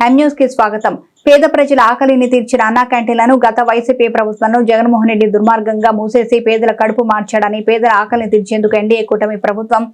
న్యూస్కి స్వాగతం. పేద ప్రజల ఆకలిని తీర్చిన అన్నా క్యాంటీన్లను గత వైసీపీ ప్రభుత్వంలో జగన్మోహన్ రెడ్డి దుర్మార్గంగా మూసేసి పేదల కడుపు మార్చాడని పేదల ఆకలిని తీర్చేందుకు ఎన్డీఏ కూటమి ప్రభుత్వం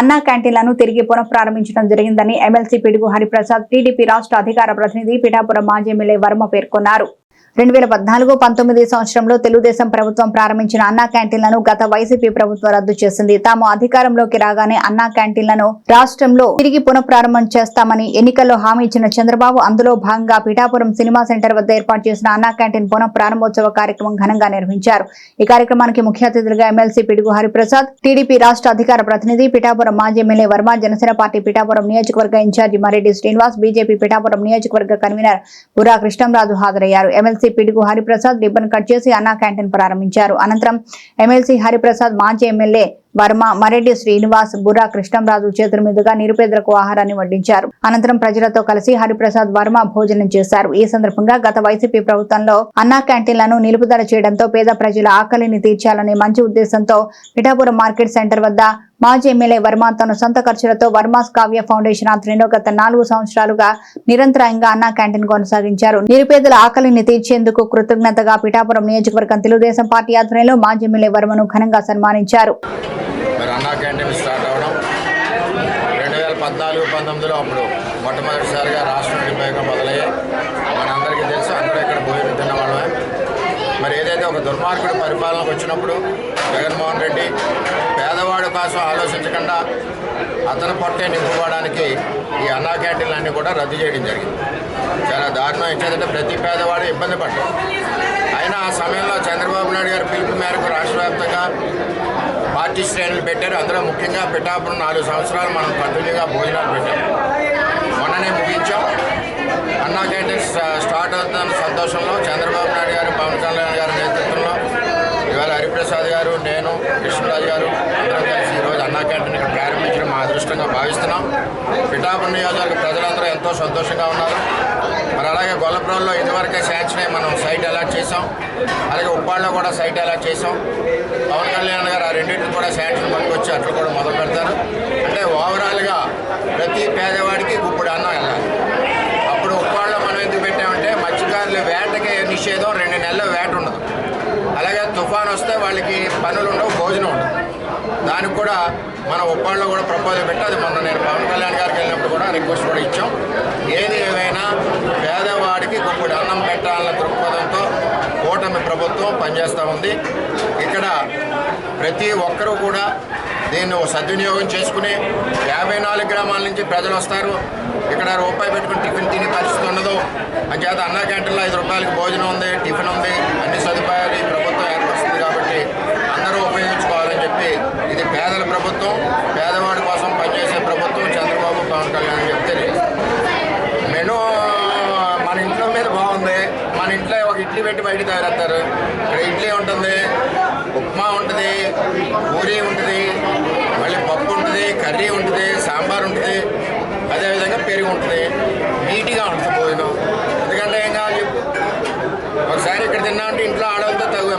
అన్నా క్యాంటీన్లను తిరిగి పునఃప్రారంభించడం జరిగిందని ఎమ్మెల్సీ పిడుగు హరిప్రసాద్ టీడీపీ రాష్ట్ర అధికార ప్రతినిధి పిఠాపురం మాజీ ఎమ్మెల్యే వర్మ పేర్కొన్నారు. రెండు వేల పద్నాలుగు పంతొమ్మిది సంవత్సరంలో తెలుగుదేశం ప్రభుత్వం ప్రారంభించిన అన్నా క్యాంటీన్లను గత వైసీపీ ప్రభుత్వం రద్దు చేసింది. తాము అధికారంలోకి రాగానే అన్నా క్యాంటీన్లను రాష్ట్రంలో తిరిగి పునఃప్రారంభం చేస్తామని ఎన్నికల్లో హామీ ఇచ్చిన చంద్రబాబు అందులో భాగంగా పిఠాపురం సినిమా సెంటర్ వద్ద ఏర్పాటు చేసిన అన్నా క్యాంటీన్ పునఃప్రారంభోత్సవ కార్యక్రమం ఘనంగా నిర్వహించారు. ఈ కార్యక్రమానికి ముఖ్య అతిథులుగా ఎమ్మెల్సీ పిడుగు హరిప్రసాద్ టీడీపీ రాష్ట్ర అధికార ప్రతినిధి పిఠాపురం మాజీ ఎమ్మెల్యే వర్మ జనసేన పార్టీ పిఠాపురం నియోజకవర్గ ఇన్ఛార్జి మరెడ్డి శ్రీనివాస్ బీజేపీ పిఠాపురం నియోజకవర్గ కన్వీనర్ బురా కృష్ణంరాజు హాజరయ్యారు. ఎమ్మెల్సీ పిడుగు హరిప్రసాద్ రిబ్బన్ కట్ చేసి అన్నా క్యాంటీన్ ప్రారంభించారు. అనంతరం ఎమ్మెల్సీ హరిప్రసాద్ మాజీ ఎమ్మెల్యే వర్మ మరెడ్డి శ్రీనివాస్ బుర్రా కృష్ణంరాజు చేతుల మీదుగా నిరుపేదలకు ఆహారాన్ని వడ్డించారు. అనంతరం ప్రజలతో కలిసి హరిప్రసాద్ వర్మ భోజనం చేశారు. ఈ సందర్భంగా గత వైసీపీ ప్రభుత్వంలో అన్నా క్యాంటీన్లను నిలుపుదల చేయడంతో పేద ప్రజల ఆకలిని తీర్చాలనే మంచి ఉద్దేశంతో పిఠాపురం మార్కెట్ సెంటర్ వద్ద మాజీ ఎమ్మెల్యే వర్మ తన సొంత ఖర్చులతో వర్మాస్ కావ్య ఫౌండేషన్ ఆధ్వర్యంలో గత నాలుగు సంవత్సరాలుగా నిరంతరాయంగా అన్నా క్యాంటీన్ కొనసాగించారు. నిరుపేదల ఆకలిని తీర్చేందుకు కృతజ్ఞతగా పిఠాపురం నియోజకవర్గం తెలుగుదేశం పార్టీ ఆధ్వర్యంలో మాజీ ఎమ్మెల్యే వర్మను ఘనంగా సన్మానించారు. అన్నా క్యాంటీన్ స్టార్ట్ అవ్వడం రెండు వేల పద్నాలుగు పంతొమ్మిదిలో అప్పుడు మొట్టమొదటిసారిగా రాష్ట్ర విడిపోయాక మొదలయ్యాయి. మనందరికీ తెలుసు అందరూ ఇక్కడ భోజనం తిన్నవాళ్ళమే మరి ఏదైతే ఒక దుర్మార్గుడు పరిపాలనకు వచ్చినప్పుడు జగన్మోహన్ రెడ్డి పేదవాడి కోసం ఆలోచించకుండా అతను పొట్టే నింపుకోవడానికి ఈ అన్నా క్యాంటీన్లు అన్నీ కూడా రద్దు చేయడం జరిగింది. చాలా దారుణం ఇచ్చేదంటే ప్రతి పేదవాడు ఇబ్బంది పడ్డాడు. అయినా ఆ సమయంలో చంద్రబాబు నాయుడు గారి పిలుపు మేరకు రాష్ట్ర వ్యాప్తంగా పార్టీ శ్రేణులు పెట్టారు. అందులో ముఖ్యంగా పిఠాపురం నాలుగు సంవత్సరాలు మనం కంటిన్యూగా భోజనాలు పెట్టాం. మొన్ననే ముగించాం. అన్నా క్యాంటీన్ స్టార్ట్ అవుతున్న సంతోషంలో చంద్రబాబు నాయుడు గారు పవన్ కళ్యాణ్ గారు ఇవాళ హరిప్రసాద్ గారు నేను కృష్ణరాజు గారు అందరం కలిసి ఈరోజు అన్నా క్యాంటీన్ ఇక్కడ ప్రారంభించడం మా అదృష్టంగా భావిస్తున్నాం. పిఠాపురం నియోజకవర్గ ప్రజలందరూ ఎంతో సంతోషంగా ఉన్నారు. మరి అలాగే గొల్లపురంలో ఇదివరకే శాంక్షన్ మనం సైట్ అలాట్ చేసాం అలాగే ఉప్పాడలో కూడా సైట్ అలాట్ చేసాం పవన్ కళ్యాణ్ గారు ఆ రెండింటిని కూడా శాంక్షన్ పట్టుకొచ్చి అట్లా కూడా మొదలు పెడతారు. అంటే ఓవరాల్గా ప్రతి పేదవాడికి ఇప్పుడు అన్నం వెళ్ళాలి. అప్పుడు ఉప్పాడలో మనం ఎందుకు పెట్టామంటే మత్స్యకారులు వేటకి నిషేధం రెండు నెలల వేట ఉండదు అలాగే తుఫాన్ వాళ్ళకి పనులు ఉండవు భోజనం ఉండదు. దానికి కూడా మన ఉప్పాడలో కూడా ప్రపోజల్ పెట్టి అది మొన్న నేను పవన్ కళ్యాణ్ గారికి వెళ్ళినప్పుడు కూడా రిక్వెస్ట్ కూడా ఇచ్చాం. ఏది ఏమైనా పేదవాడికి గుప్పుడు అన్నం పెట్టాలన్న దృక్పథంతో కూటమి ప్రభుత్వం పనిచేస్తూ ఉంది. ఇక్కడ ప్రతి ఒక్కరూ కూడా దీన్ని సద్వినియోగం చేసుకుని యాభై నాలుగు గ్రామాల నుంచి ప్రజలు వస్తారు. ఇక్కడ రూపాయి పెట్టుకుని టిఫిన్ తినే పరిస్థితి ఉండదు. అంచేత అన్న క్యాంటీన్లో ఐదు రూపాయలకి భోజనం ఉంది టిఫిన్ ఉంది అన్ని సదుపాయాలు ఈ ప్రభుత్వం ఏర్పరుస్తుంది కాబట్టి అందరూ ఉపయోగించుకోవాలని చెప్పి ఇది పేదల ప్రభుత్వం పేదవాడి కోసం పనిచేసే ప్రభుత్వం చంద్రబాబు పవన్ కళ్యాణ్ అని చెప్తే మెను మన ఇంట్లో మీద బాగుంది. మన ఇంట్లో ఒక ఇడ్లీ పెట్టి బయట తయారవుతారు. ఇక్కడ ఇడ్లీ ఉంటుంది ఉప్మా ఉంటుంది పూరి ఉంటుంది మళ్ళీ పప్పు ఉంటుంది కర్రీ ఉంటుంది సాంబార్ ఉంటుంది. అదేవిధంగా పెరుగు ఉంటుంది. నీట్గా ఉంటుంది భోజనం. ఎందుకంటే ఏం కావాలి ఒకసారి ఇక్కడ తిన్నామంటే ఇంట్లో ఆడవాళ్ళతో తగువే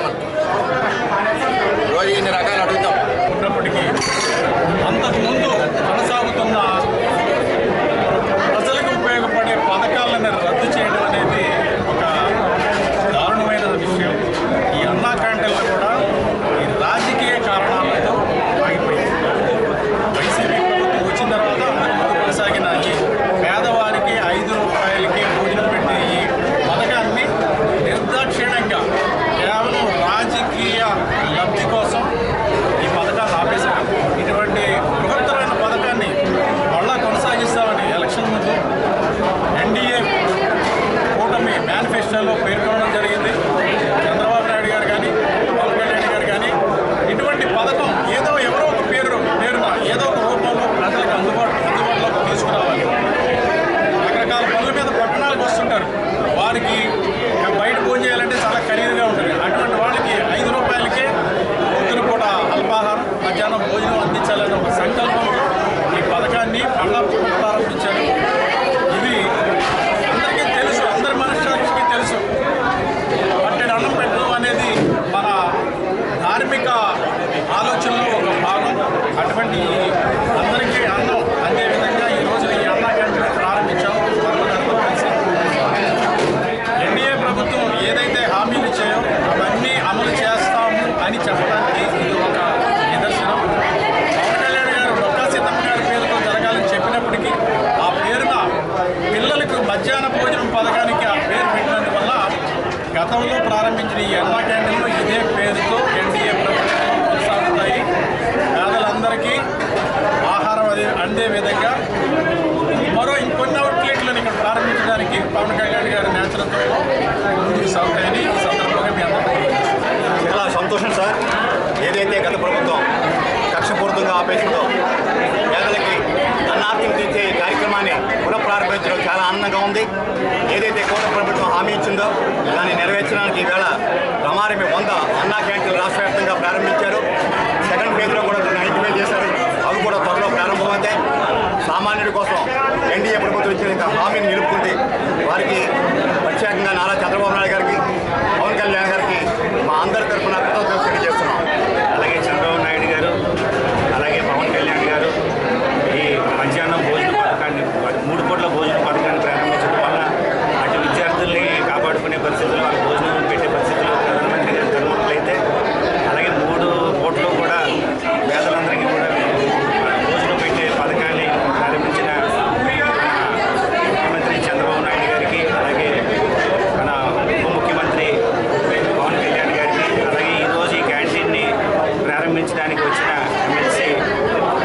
భోజనం అందించాలనే ఒక సంకల్పం ఈ పథకాన్ని మళ్ళా ప్రారంభించారు. ఇది అందరికీ తెలుసు అందరి మనశ్శాస్త్రికి తెలుసు. అంటే అన్నం పెట్టడం అనేది మన ధార్మిక ఆలోచనలో ఒక భాగం. అటువంటి ప్రారంభించిన ఈ చాలా ఆనందంగా ఉంది. ఏదైతే కోట ప్రభుత్వం హామీ ఇచ్చిందో దాన్ని నెరవేర్చడానికి ఈవేళ రమారమి వంద అన్నా క్యాంటీన్లు రాష్ట్ర వ్యాప్తంగా ప్రారంభించారు. సెకండ్ ఫేజ్లో కూడా నైన్టీ వేలు చేశారు. అవి కూడా త్వరలో ప్రారంభమవుతాయి. సామాన్యుడి కోసం ఎన్డీఏ ప్రభుత్వం ఇచ్చిన హామీని నిలుపుకుంది వారికి ప్రత్యేకంగా నారా చంద్రబాబు నాయుడు గారికి పవన్ కళ్యాణ్ గారికి మా అందరి తరఫున కృతజ్ఞతలు తెలియజేస్తున్నాం అలాగే చంద్రబాబు నాయుడు గారు అలాగే పవన్ కళ్యాణ్ గారు ఈ మధ్యాహ్నం భోజన పథకాన్ని మూడు పూట్ల భోజన పథకాన్ని ప్రారంభించడం వల్ల అటు విద్యార్థుల్ని కాపాడుకునే పరిస్థితులు వాళ్ళ భోజనం పెట్టే పరిస్థితులు ప్రధానమంత్రి గారు కనుగొన్నట్లయితే అలాగే మూడు పూటలు కూడా పేదలందరికీ కూడా భోజనం పెట్టే పథకాన్ని ప్రారంభించిన మన ముఖ్యమంత్రి చంద్రబాబు నాయుడు గారికి అలాగే మన ఉప ముఖ్యమంత్రి పవన్ కళ్యాణ్ గారికి అలాగే ఈరోజు ఈ క్యాంటీన్ని ప్రారంభించడానికి వచ్చిన ఎమ్మెల్సీ